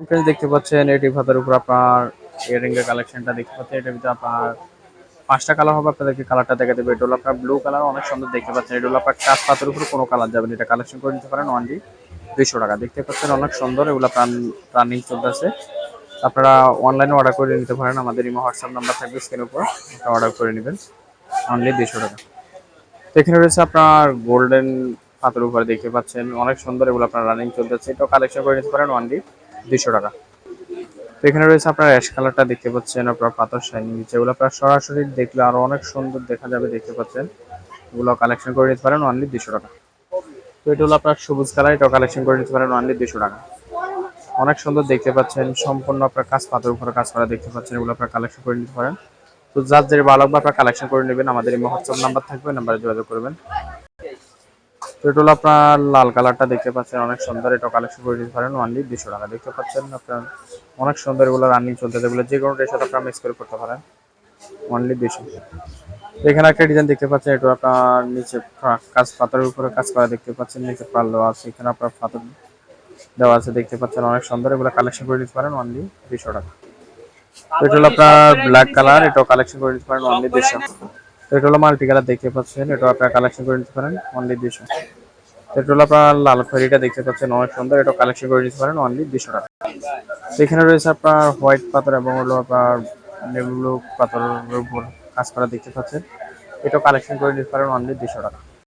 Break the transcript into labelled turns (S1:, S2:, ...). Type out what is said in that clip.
S1: Friends দেখতে পাচ্ছেন, এটি ভাতার উপর আপনার ইয়ারিং এর কালেকশনটা দেখতে পাচ্ছেন। এটার ভিতরে আপনার পাঁচটা কালার হবে, আপনাদেরকে কালারটা দেখে দেবে এটা হলো আপনার ব্লু কালার অনেক সুন্দর দেখতে পাচ্ছেন। এটা হলো আপনার কাজ পাতের উপর কোনো কালার যাবে না। এটা কালেকশন করে নিতে পারেন ওয়ানলি দুইশো টাকা। দেখতে পাচ্ছেন, অনেক সুন্দর। এগুলো প্রাণ রানিং চলতেছে আপনারা অনলাইনে অর্ডার করে নিতে পারেন। আমাদের ইমো, হোয়াটসঅ্যাপ নাম্বার থাকবে স্ক্রিনের উপর। অর্ডার করে নেবেন। অনলি দুইশো টাকা। তো এখানে রয়েছে আপনার গোল্ডেন পাতের উপরে দেখতে পাচ্ছেন। অনেক সুন্দর এগুলো আপনার রানিং চলতেছে। এটাও কালেকশন করে নিতে পারেন ওয়ানলি দুইশো টাকা। এখানে রয়েছে আপনার অ্যাশ কালারটা দেখতে পাচ্ছেন, আপনার পাথর শাইনিং যেগুলো আপনার সরাসরি দেখলে আরও অনেক সুন্দর দেখা যাবে, দেখতে পাচ্ছেন। এগুলো কালেকশন করে নিতে পারেন অনলি দুশো টাকা। তো এটা হলো আপনার সবুজ কালার, এটাও কালেকশন করে নিতে পারেন অনলি দুশো টাকা। অনেক সুন্দর দেখতে পাচ্ছেন, সম্পূর্ণ আপনার কাজ পাথর উপরে কাজ করা দেখতে পাচ্ছেন, এগুলো আপনার কালেকশন করে নিতে পারেন। তো যার যে ভালো লাগবে আপনার কালেকশন করে নেবেন। আমাদের এই হোয়াটসঅ্যাপ নাম্বার থাকবে নাম্বারে যোগাযোগ করবেন। তো এটা হলো আপনার লাল কালারটা দেখতে পাচ্ছেন অনেক সুন্দর। এটা কালেকশন করে দিতে পারেন ওয়ানলি দুশো টাকা। দেখতে পাচ্ছেন আপনার অনেক সুন্দর এগুলো রানিং চলতে এগুলো যে কোনো ড্রেসের সাথে আপনার মিক্স করে করতে পারেন। অনলি দুশো এখানে একটা ডিজাইন দেখতে পাচ্ছেন এটা আপনার নিচে কাজ পাথরের উপরে কাজ করা দেখতে পাচ্ছেন। নিচে পাল দেওয়া আছে এখানে আপনার পাথর দেওয়া আছে দেখতে পাচ্ছেন। অনেক সুন্দর এগুলো কালেকশন করে নিতে পারেন অনলি দুশো টাকা। এটা হলো আপনার ব্ল্যাক কালার এটাও কালেকশন করে দিতে পারেন অনলি দুশো এটা হলো মাল্টি কালার দেখতে পাচ্ছেন। এটা আপনার কালেকশন করে নিতে পারেন অনলি দুশো এটা হলো আপনার লাল ফেরিটা দেখতে পাচ্ছেন, অনেক সুন্দর। এটা কালেকশন করে নিতে পারেন অনলি দুশো টাকা। এখানে রয়েছে আপনার হোয়াইট পাথর এবং হলো আপনার নেভি পাথরের উপর কাজ করা দেখতে পাচ্ছেন। এটা কালেকশন করে নিতে পারেন অনলি দুশো টাকা।